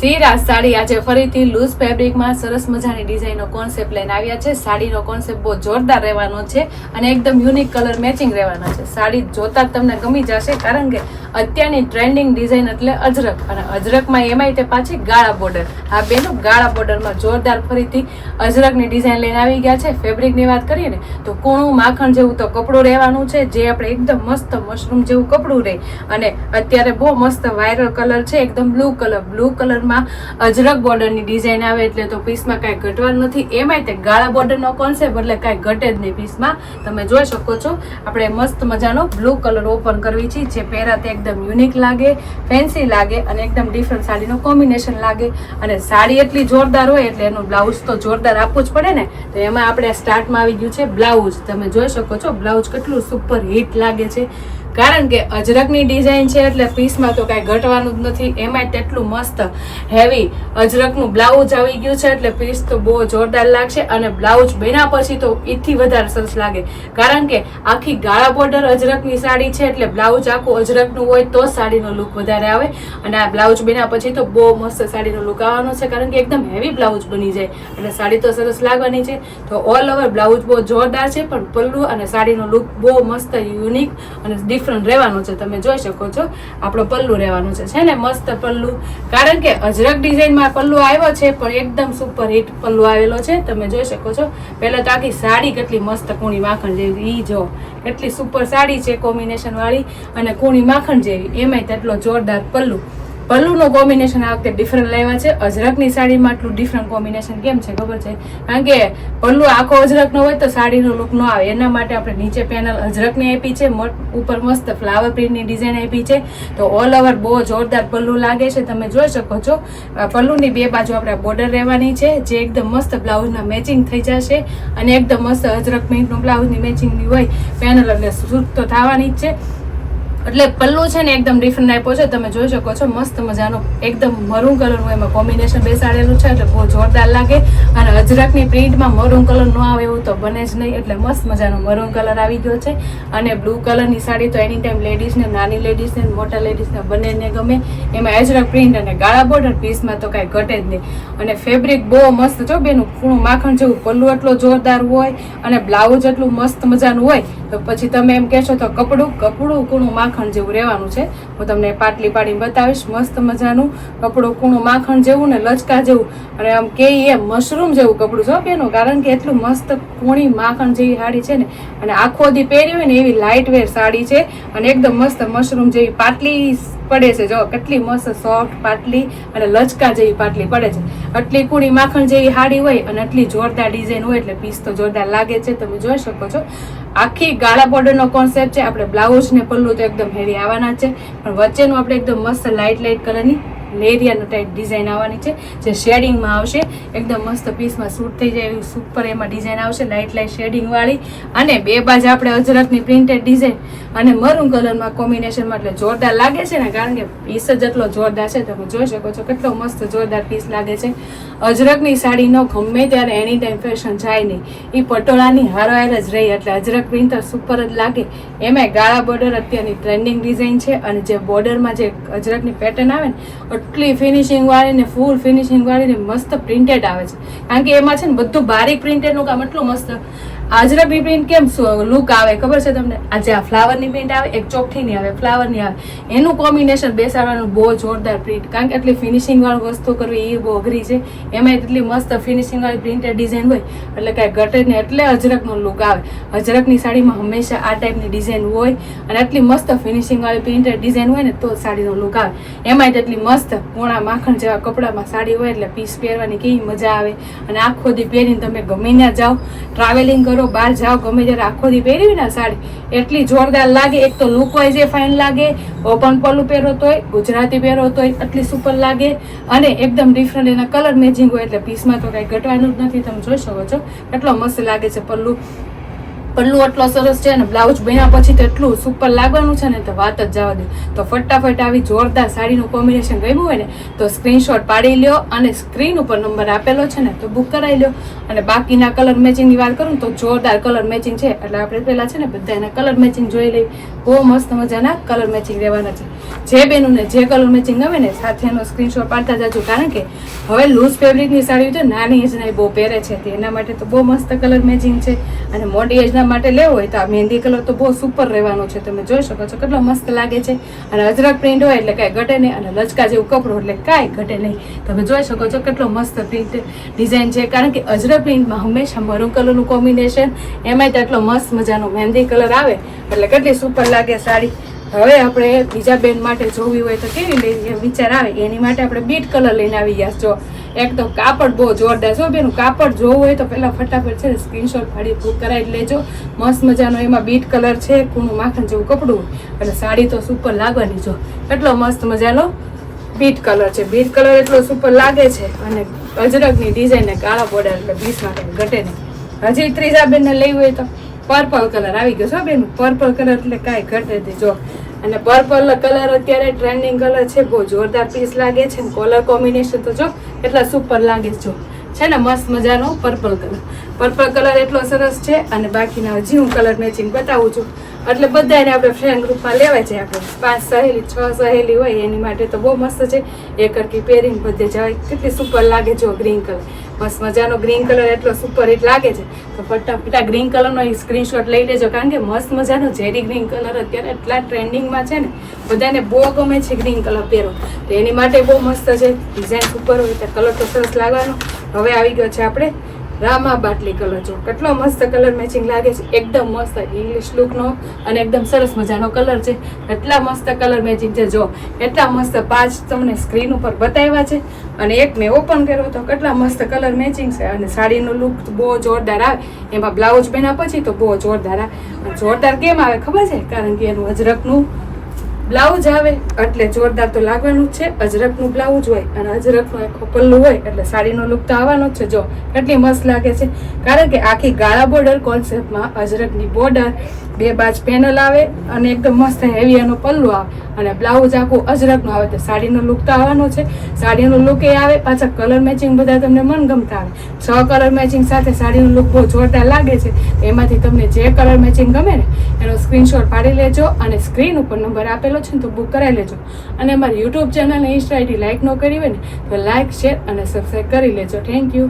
સીરા સાડી આજે ફરીથી લૂઝ ફેબ્રિકમાં સરસ મજાની ડિઝાઇનનો કોન્સેપ્ટ લઈને આવ્યા છે. સાડીનો કોન્સેપ્ટ બહુ જોરદાર રહેવાનો છે અને એકદમ યુનિક કલર મેચિંગ રહેવાનો છે. સાડી જોતા જ તમને ગમી જશે કારણ કે અત્યારની ટ્રેન્ડિંગ ડિઝાઇન એટલે અજરક અને અજરકમાં એમાંય તે પાછી ગાળા બોર્ડર આ બેનું, ગાળા બોર્ડરમાં જોરદાર ફરીથી અજરકની ડિઝાઇન લઈને આવી ગયા છે. ફેબ્રિકની વાત કરીએ ને, તો કૂણું માખણ જેવું તો કપડું રહેવાનું છે, જે આપણે એકદમ મસ્ત મશરૂમ જેવું કપડું રહે. અને અત્યારે બહુ મસ્ત વાયરલ કલર છે, એકદમ બ્લુ કલર બ્લુ કલરમાં અજરક બોર્ડરની ડિઝાઇન આવે એટલે તો પીસમાં કાંઈ ઘટવાનું નથી. એમાંય તે ગાળા બોર્ડરનો કોન્સેપ્ટ એટલે કાંઈ ઘટે જ નહીં પીસમાં તમે જોઈ શકો છો. આપણે મસ્ત મજાનો બ્લુ કલર ઓપન કરવી છે, જે પહેરાતે એકદમ યુનિક લાગે ફેન્સી લાગે અને એકદમ ડિફરન્ટ સાડીનું કોમ્બિનેશન લાગે. અને સાડી એટલી જોરદાર હોય એટલે એનું બ્લાઉઝ તો જોરદાર આપવું જ પડે ને. તો એમાં આપણે સ્ટાર્ટમાં આવી ગયું છે બ્લાઉઝ. તમે જોઈ શકો છો બ્લાઉઝ કેટલું સુપર હિટ લાગે છે. કારણ કે અજરકની ડિઝાઇન છે એટલે પીસમાં તો કાંઈ ઘટવાનું જ નથી. એમાંય તેટલું મસ્ત હેવી અજરકનું બ્લાઉઝ આવી ગયું છે એટલે પીસ તો બહુ જોરદાર લાગશે અને બ્લાઉઝ બન્યા પછી તો એથી વધારે સરસ લાગે. કારણ કે આખી ગાળા બોર્ડર અજરકની સાડી છે એટલે બ્લાઉઝ આખું અજરકનું હોય તો સાડીનો લુક વધારે આવે. અને આ બ્લાઉઝ બન્યા પછી તો બહુ મસ્ત સાડીનો લુક આવવાનો છે કારણ કે એકદમ હેવી બ્લાઉઝ બની જાય. અને સાડી તો સરસ લાગવાની છે. તો ઓલ ઓવર બ્લાઉઝ બહુ જોરદાર છે, પણ પલ્લુ અને સાડીનો લુક બહુ મસ્ત યુનિક અને ડિફરન્ટ રહેવાનું છે. તમે જોઈ શકો છો, આપણો પલ્લુ રહેવાનું છે. છે ને? મસ્ત પલ્લુ. કારણ કે અજરક ડિઝાઇનમાં પલ્લુ આવ્યો છે, પણ એકદમ સુપર હિટ પલ્લુ આવેલો છે. તમે જોઈ શકો છો, પહેલાં તો આખી સાડી કેટલી મસ્ત કૂણી માખણ જેવી. એ જો, કેટલી સુપર સાડી છે કોમ્બિનેશન વાળી અને કૂણી માખણ જેવી. એમાંય તેટલો જોરદાર પલ્લુ. પલ્લુનું કોમ્બિનેશન આ વખતે ડિફરન્ટ લાવ્યા છે. અજરકની સાડીમાં આટલું ડિફરન્ટ કોમ્બિનેશન કેમ છે ખબર છે? કારણ કે પલ્લુ આખો અજરકનો હોય તો સાડીનો લુક ન આવે. એના માટે આપણે નીચે પેનલ અજરકની આપી છે ઉપર મસ્ત ફ્લાવર પ્રિન્ટની ડિઝાઇન આપી છે. તો ઓલ ઓવર બહુ જોરદાર પલ્લુ લાગે છે. તમે જોઈ શકો છો. પલ્લુની બે બાજુ આપણે બોર્ડર રહેવાની છે, જે એકદમ મસ્ત બ્લાઉઝના મેચિંગ થઈ જશે અને એકદમ મસ્ત અજરક પ્રિન્ટનું બ્લાઉઝની મેચિંગની હોય. પેનલ એટલે સૂટ તો થવાની જ છે. એટલે પલ્લુ છે ને એકદમ ડિફરન્ટ આપ્યો છે, તમે જોઈ શકો છો, મસ્ત મજાનો, એકદમ મરૂન કલરનું એમાં કોમ્બિનેશન બેસાડેલું છે, એટલે બહુ જોરદાર લાગે. અને અજરકની પ્રિન્ટમાં મરૂન કલર ન આવે એવું તો બને જ નહીં, એટલે મસ્ત મજાનો મરૂન કલર આવી ગયો છે. અને બ્લુ કલરની સાડી તો એની ટાઈમ લેડીઝને, નાની લેડીઝને, મોટા લેડીઝને બંનેને ગમે. એમાં અજરક પ્રિન્ટ અને ગાળા બોર્ડર પીસમાં તો કાંઈ ઘટે જ નહીં. અને ફેબ્રિક બહુ મસ્ત, જો બેનું ખૂણું માખણ જેવું પલ્લુ એટલો જોરદાર હોય અને બ્લાઉઝ એટલું મસ્ત મજાનું હોય તો પછી તમે એમ કહેશો તો કપડું કપડું કૂણું માખણ જેવું રહેવાનું છે. હું તમને પાટલી પાડીને બતાવીશ, મસ્ત મજાનું કપડું કૂણું માખણ જેવું ને લચકા જેવું. અને આમ કે એ મશરૂમ જેવું કપડું જો બેનું, કારણ કે એટલું મસ્ત કૂણી માખણ જેવી સાડી છે ને. અને આખો દી પહેરી હોય ને એવી લાઇટ વેર સાડી છે અને એકદમ મસ્ત મશરૂમ જેવી પાટલી પડે છે. જો કેટલી મસ્ત સોફ્ટ પાટલી અને લચકા જેવી પાટલી પડે છે. આટલી કૂણી માખણ જેવી હાડી હોય અને આટલી જોરદાર ડિઝાઇન હોય એટલે પીસ તો જોરદાર લાગે છે. તમે જોઈ શકો છો. આખી ગાળા બોર્ડરનો કોન્સેપ્ટ છે. આપણે બ્લાઉઝ ને પલ્લું તો એકદમ હેવી આવવાના છે. પણ વચ્ચેનું આપણે એકદમ મસ્ત લાઇટ લાઇટ કલરની લેરિયાનો ટાઈપ ડિઝાઇન આવવાની છે, જે શેડિંગમાં આવશે. એકદમ મસ્ત પીસમાં સૂટ થઈ જાય એવી સુપર એમાં ડિઝાઇન આવશે લાઇટ લાઇટ શેડિંગવાળી અને બે બાજુ આપણે અજરકની પ્રિન્ટેડ ડિઝાઇન અને મરૂન કલરમાં કોમ્બિનેશનમાં એટલે જોરદાર લાગે છે ને, કારણ કે પીસ જ એટલો જોરદાર છે, તમે જોઈ શકો છો કેટલો મસ્ત જોરદાર પીસ લાગે છે. અજરકની સાડીનો ગમે ત્યારે એની ટાઈમ ફેશન જાય નહીં. એ પટોળાની હારોહાર જ રહી, એટલે અજરક પ્રિન્ટર સુપર જ લાગે. એમાં ગાળા બોર્ડર અત્યારની ટ્રેન્ડિંગ ડિઝાઇન છે, અને જે બોર્ડરમાં જે અજરકની પેટર્ન આવે ને એટલી ફિનિશિંગ વાળી ને ફૂલ ફિનિશિંગ વાળી ને મસ્ત પ્રિન્ટેડ આવે છે. કારણ કે એમાં છે ને બધું બારીક પ્રિન્ટેડનું કામ એટલું મસ્ત આજરકની પ્રિન્ટ કેમ લુક આવે, ખબર છે તમને? આજે આ ફ્લાવરની પ્રિન્ટ આવે, એક ચોકઠીની આવે ફ્લાવરની આવે. એનું કોમ્બિનેશન બેસાડવાનું બહુ જોરદાર પ્રિન્ટ કારણ કે એટલી ફિનિશિંગવાળી વસ્તુ કરવી એ બહુ અઘરી છે. એમાં એટલી મસ્ત ફિનિશિંગવાળી પ્રિન્ટેડ ડિઝાઇન હોય, એટલે કાંઈ ઘટે ને એટલે અજરકનો લુક આવે. અજરકની સાડીમાં હંમેશા આ ટાઈપની ડિઝાઇન હોય અને એટલી મસ્ત ફિનિશિંગવાળી પ્રિન્ટેડ ડિઝાઇન હોય ને તો સાડીનો લુક આવે. એમાંય એટલી મસ્ત પોણા માખણ જેવા કપડામાં સાડી હોય એટલે પીસ પહેરવાની કેવી મજા આવે. અને આખો દી પહેરીને તમે ગમે ત્યાં જાઓ ટ્રાવેલિંગ કરો બહાર જાઓ, ગમે ત્યારે આખો દી પહેરવી ને સાડી, એટલી જોરદાર લાગે. એક તો લુક વાઇઝ એ ફાઇન લાગે ઓપન પલ્લું પહેરો તોય, ગુજરાતી પહેરો તોય એટલી સુપર લાગે. અને એકદમ ડિફરન્ટ એના કલર મેચિંગ હોય એટલે પીસમાં તો કાંઈ ઘટવાનું જ નથી, તમે જોઈ શકો છો. એટલો મસ્ત લાગે છે પલ્લુ. પલ્લુ એટલો સરસ છે ને બ્લાઉઝ બન્યા પછી તો એટલું સુપર લાગવાનું છે ને, તો વાત જ જવા દે. તો ફટાફટ આવી જોરદાર સાડીનું કોમ્બિનેશન ગમ્યું હોય ને, તો સ્ક્રીનશોટ પાડી લ્યો અને સ્ક્રીન ઉપર નંબર આપેલો છે ને, તો બુક કરાવી લ્યો. અને બાકીના કલર મેચિંગની વાત કરું તો જોરદાર કલર મેચિંગ છે. એટલે આપણે પહેલાં છે ને બધા એના કલર મેચિંગ જોઈ લઈ બહુ મસ્ત મજાના કલર મેચિંગ રહેવાના છે. જે બેનુંને, જે કલર મેચિંગ ગમે ને, સાથે એનો સ્ક્રીનશોટ પાડતા જાજો. કારણ કે હવે લૂઝ ફેબ્રિકની સાડી તો નાની એજના બહુ પહેરે છે તે. એના માટે તો બહુ મસ્ત કલર મેચિંગ છે. અને મોટી એજના માટે લેવો હોય તો આ મહેંદી કલર તો બહુ સુપર રહેવાનો છે. તમે જોઈ શકો છો કેટલો મસ્ત લાગે છે. અને અજરક પ્રિન્ટ હોય એટલે કાંઈ ઘટે નહીં અને લચકા જેવું કપડું એટલે કાંઈ ઘટે નહીં. તમે જોઈ શકો છો કેટલો મસ્ત પ્રિન્ટ ડિઝાઇન છે. કારણ કે અજરક પ્રિન્ટમાં હંમેશા મરૂન કલરનું કોમ્બિનેશન એમાંય તો એટલો મસ્ત મજાનો મહેંદી કલર આવે. એટલે કેટલી સુપર લાગે સાડી. હવે આપણે બીજા બેન માટે જોવી હોય તો કેવી લઈ વિચાર આવે એની માટે આપણે બીટ કલર લઈને આવી ગયા છો? એક તો કાપડ બહુ જોરદાર છે બેનું, કાપડ જોવું હોય તો પહેલાં ફટાફટ છે ને સ્ક્રીનશોટ ફાડી બુક કરાવી લેજો. મસ્ત મજાનો એમાં બીટ કલર છે કૂણું માખણ જેવું કપડું એટલે સાડી તો સુપર લાગવાની જો. એટલો મસ્ત મજાનો બીટ કલર છે. બીટ કલર એટલો સુપર લાગે છે અને અજરકની ડિઝાઇન ને કાળા બોર્ડર એટલે બીસ માટે ઘટે નહીં હજી ત્રીજા બેનને લેવી હોય તો? પર્પલ કલર આવી ગયો છો બેન. પર્પલ કલર એટલે કાંઈ ઘટે નહીં. જો, અને પર્પલ કલર અત્યારે ટ્રેન્ડિંગ કલર છે, બહુ જોરદાર પીસ લાગે છે ને કલર કોમ્બિનેશન તો જો, એટલા સુપર લાગે છે જો. છે ને મસ્ત મજાનો પર્પલ કલર પર્પલ કલર એટલો સરસ છે અને બાકીના હજી હું કલર મેચિંગ બતાવું છું. એટલે બધાને આપણે ફ્રેન્ડ ગ્રુપમાં લેવાય છે. આપણે પાંચ સહેલી, છ સહેલી હોય, એની માટે તો બહુ મસ્ત છે. એ કરકી પહેરીને બધે જાય. કેટલી સુપર લાગે જો ગ્રીન કલર મસ્ત મજાનો ગ્રીન કલર એટલો સુપર હિટ લાગે છે. તો ફટાફટા ગ્રીન કલરનો સ્ક્રીનશોટ લઈ લેજો. કારણ કે મસ્ત મજાનો ઝેરી ગ્રીન કલર અત્યારે એટલા ટ્રેન્ડિંગમાં છે ને, બધાને બહુ ગમે છે ગ્રીન કલર પહેરો. તો એની માટે બહુ મસ્ત છે. ડિઝાઇન સુપર હોય તો કલર તો સરસ લાગવાનો. હવે આવી ગયો છે આપણે. રામા બાટલી કલર જો. કેટલો મસ્ત કલર મેચિંગ લાગે છે. એકદમ મસ્ત ઇંગ્લિશ લુકનો અને એકદમ સરસ મજાનો કલર છે. એટલા મસ્ત કલર મેચિંગ છે જો. એટલા મસ્ત પાંચ તમને સ્ક્રીન ઉપર બતાવ્યા છે. અને એક મેં ઓપન કર્યો તો કેટલા મસ્ત કલર મેચિંગ છે. અને સાડીનો લુક બહુ જોરદાર આવે. એમાં બ્લાઉઝ પહેર્યા પછી તો બહુ જોરદાર આવે. જોરદાર કેમ આવે ખબર છે? કારણ કે એનું અજરકનું બ્લાઉઝ આવે, એટલે જોરદાર તો લાગવાનું જ છે. અજરકનું બ્લાઉઝ હોય અને અજરકનું આખો પલ્લું હોય, એટલે સાડીનો લુક તો આવવાનો જ છે. જો, કેટલી મસ્ત લાગે છે. કારણ કે આખી ગાળા બોર્ડર કોન્સેપ્ટમાં અજરકની બોર્ડર બે બાજ પેનલ આવે અને એકદમ મસ્ત હેવી એનો પલ્લું આવે અને બ્લાઉઝ આખું અજરકનું આવે તો સાડીનો લુક તો આવવાનો છે. સાડીનો લુક એ આવે, પાછા કલર મેચિંગ બધા તમને મનગમતા આવે. છ કલર મેચિંગ સાથે સાડીનો લુક બહુ જોરદાર લાગે છે. એમાંથી તમને જે કલર મેચિંગ ગમે ને, એનો સ્ક્રીનશોટ પાડી લેજો અને સ્ક્રીન ઉપર નંબર આપેલો છે ને તો બુક કરાવી લેજો. અને અમારી YouTube channel insta ID like ન કરી હોય ને, તો લાઇક શેર અને સબસ્ક્રાઈબ કરી લેજો. Thank you